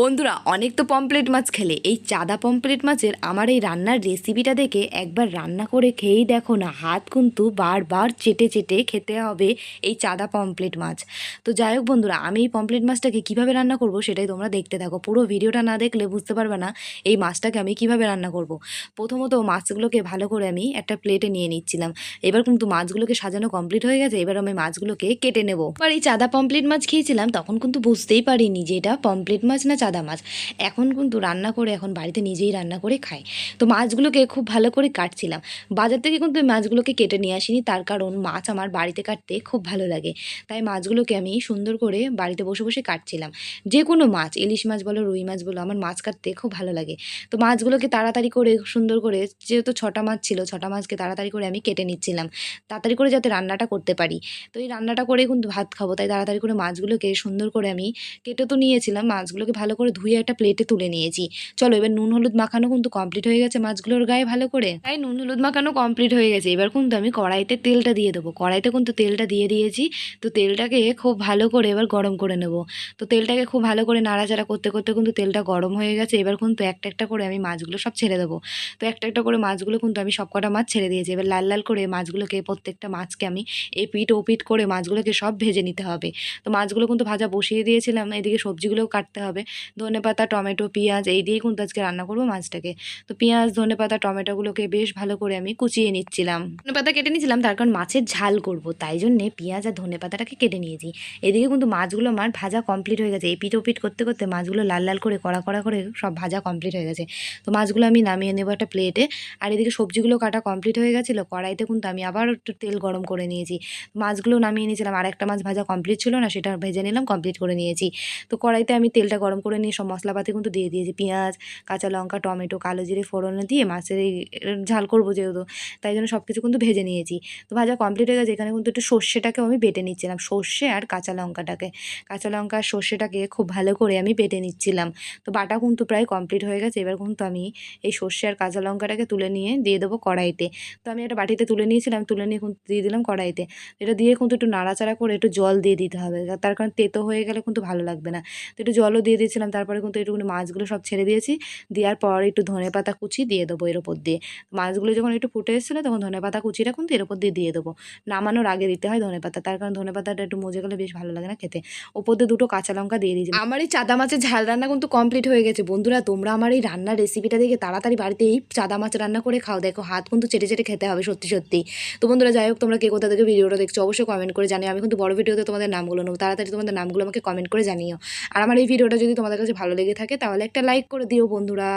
বন্ধুরা, অনেক তো পমপ্লেট মাছ খেলে। এই চাদা পমপ্লেট মাছের আমার এই রান্নার রেসিপিটা দেখে একবার রান্না করে খেয়েই দেখো না, হাত কিন্তু বারবার চেটে চেটে খেতে হবে এই চাদা পমপ্লেট মাছ। তো যাই হোক বন্ধুরা, আমি এই পমপ্লেট মাছটাকে কীভাবে রান্না করব সেটাই তোমরা দেখতে থাকো। পুরো ভিডিওটা না দেখলে বুঝতে পারবে না এই মাছটাকে আমি কীভাবে রান্না করব। প্রথমত মাছগুলোকে ভালো করে আমি একটা প্লেটে নিয়ে নিচ্ছিলাম। এবার কিন্তু মাছগুলোকে সাজানো কমপ্লিট হয়ে গেছে, এবার আমি মাছগুলোকে কেটে নেব। এবার এই চাদা পমপ্লেট মাছ খেয়েছিলাম, তখন কিন্তু বুঝতেই পারিনি যে এটা পমপ্লেট মাছ না চাদা মাছ। এখন কিন্তু রান্না করে এখন বাড়িতে নিজেই রান্না করে খাই। তো মাছগুলোকে খুব ভালো করে কাটছিলাম। বাজার থেকে কিন্তু মাছগুলোকে কেটে নিয়ে আসিনি। তার কারণ মাছ আমার বাড়িতে কাটতে খুব ভালো লাগে। তাই মাছগুলোকে আমি সুন্দর করে বাড়িতে বসে বসে কাটছিলাম। যে কোনো মাছ, ইলিশ মাছ বলো, রুই মাছ বলো, আমার মাছ কাটতে খুব ভালো লাগে। তো মাছগুলোকে তাড়াতাড়ি করে সুন্দর করে যেহেতু ছটা মাছ ছিল, ছটা মাছকে তাড়াতাড়ি করে আমি কেটে নিচ্ছিলাম। তাড়াতাড়ি করে যাতে রান্নাটা করতে পারি। তো এই রান্নাটা করে কিন্তু ভাত খাব। তাই তাড়াতাড়ি করে মাছগুলোকে সুন্দর করে আমি কেটে তো নিয়েছিলাম। মাছগুলোকে ভালো করে ধুয়ে একটা প্লেটে তুলে নিয়েছি। চলো, এবার নুন, হলুদ মাখানো কিন্তু কমপ্লিট হয়ে গেছে মাছগুলোর গায়ে ভালো করে। তাই নুন, হলুদ মাখানো কমপ্লিট হয়ে গেছে। এবার কিন্তু আমি কড়াইতে তেলটা দিয়ে দেবো। কড়াইতে কিন্তু তেলটা দিয়ে দিয়েছি। তো তেলটাকে খুব ভালো করে এবার গরম করে নেব। তো তেলটাকে খুব ভালো করে নাড়াচাড়া করতে করতে কিন্তু তেলটা গরম হয়ে গেছে। এবার কিন্তু একটা একটা করে আমি মাছগুলো সব ছেড়ে দেবো। তো একটা একটা করে মাছগুলো কিন্তু আমি সব কটা মাছ ছেড়ে দিয়েছি। এবার লাল লাল করে মাছগুলোকে প্রত্যেকটা মাছকে আমি এপিট ওপিট করে মাছগুলোকে সব ভেজে নিতে হবে। তো মাছগুলো কিন্তু ভাজা বসিয়ে দিয়েছিলাম। এদিকে সবজিগুলোও কাটতে হবে। ধনে পাতা, টমেটো, পেঁয়াজ এই দিয়েই কিন্তু আজকে রান্না করব মাছটাকে। তো পেঁয়াজ, ধনে পাতা, টমেটোগুলোকে বেশ ভালো করে আমি কুচিয়ে নিচ্ছিলাম। ধনে পাতা কেটে নিয়েছিলাম, তার কারণ মাছের ঝাল করব, তাই জন্যে পেঁয়াজ আর ধনে পাতাটাকে কেটে নিয়েছি। এদিকে কিন্তু মাছগুলো আমার ভাজা কমপ্লিট হয়ে গেছে এই এপিট ওপিট করতে করতে মাছগুলো লাল লাল করে, কড়া কড়া করে সব ভাজা কমপ্লিট হয়ে গেছে। তো মাছগুলো আমি নামিয়ে নেব একটা প্লেটে, আর এদিকে সবজিগুলো কাটা কমপ্লিট হয়ে গেছিল, কড়াইতে কিন্তু আমি আবার একটু তেল গরম করে নিয়েছি। মাছগুলো নামিয়ে নিয়েছিলাম আর একটা মাছ ভাজা কমপ্লিট ছিল না, সেটা ভেজে নিলাম, কমপ্লিট করে নিয়েছি। তো কড়াইতে আমি তেলটা গরম করে নিয়ে সব মশলাপাতি কিন্তু দিয়ে দিয়েছি। পেঁয়াজ, কাঁচা লঙ্কা, টমেটো, কালো জিরে, ফোড়নে দিয়ে মাছের এই ঝাল করব যেহেতু, তাই জন্য সব কিছু কিন্তু ভেজে নিয়েছি। তো ভাজা কমপ্লিট হয়ে গেছে, এখানে কিন্তু একটু সর্ষেটাকেও আমি বেটে নিচ্ছিলাম, সর্ষে আর কাঁচা লঙ্কাটাকে। কাঁচা লঙ্কা আর সর্ষেটাকে খুব ভালো করে আমি বেটে নিচ্ছিলাম। তো বাটা কিন্তু প্রায় কমপ্লিট হয়ে গেছে, এবার কিন্তু আমি এই সর্ষে আর কাঁচা লঙ্কাটাকে তুলে নিয়ে দিয়ে দেবো কড়াইতে। তো আমি একটা বাটিতে তুলে নিয়েছিলাম, তুলে নিয়ে কিন্তু দিয়ে দিলাম কড়াইতে। এটা দিয়ে কিন্তু একটু নাড়াচাড়া করে একটু জল দিয়ে দিতে হবে, তার কারণ তেতো হয়ে গেলে কিন্তু ভালো লাগবে না। তো একটু জলও দিয়ে দিয়েছিলাম তারপরে কিন্তু একটুখানি মাছগুলো সব ছেড়ে দিয়েছি। দেওয়ার পর একটু ধনে পাতা কুচি দিয়ে দেবো এর ওপর দিয়ে। মাছগুলো যখন একটু ফুটে এসেছিল, তখন ধনে পাতা কুচিটা কিন্তু এর ওপর দিয়ে দিয়ে দেবো। নামানোর আগে দিতে হয় ধনে পাতা, তার কারণ ধনে পাতাটা একটু মজে গেলে বেশ ভালো লাগে না খেতে। ওপর দিয়ে দুটো কাঁচা লঙ্কা দিয়ে দিয়েছি। আমার এই চাদা মাছের ঝাল রান্না কিন্তু কমপ্লিট হয়ে গেছে। বন্ধুরা, তোমরা আমার এই রান্নার রেসিপিটা দেখে তাড়াতাড়ি বাড়িতে এই চাদা মাছ রান্না করে খাও। দেখো, হাত কিন্তু চেটে চেটে খেতে হবে সত্যি সত্যি। তো বন্ধুরা, যাই হোক, তোমরা কে কোথা থেকে ভিডিওটা দেখছ অবশ্যই কমেন্ট করে জানিও। আমি কিন্তু বড় ভিডিওতে তোমাদের নামগুলো নেব। তাড়াতাড়ি তোমাদের নামগুলো আমাকে কমেন্ট করে জানিও। আর আমার এই ভিডিওটা যদি তোমাদের কাছে ভালো লেগে থাকে তাহলে একটা লাইক করে দিও বন্ধুরা।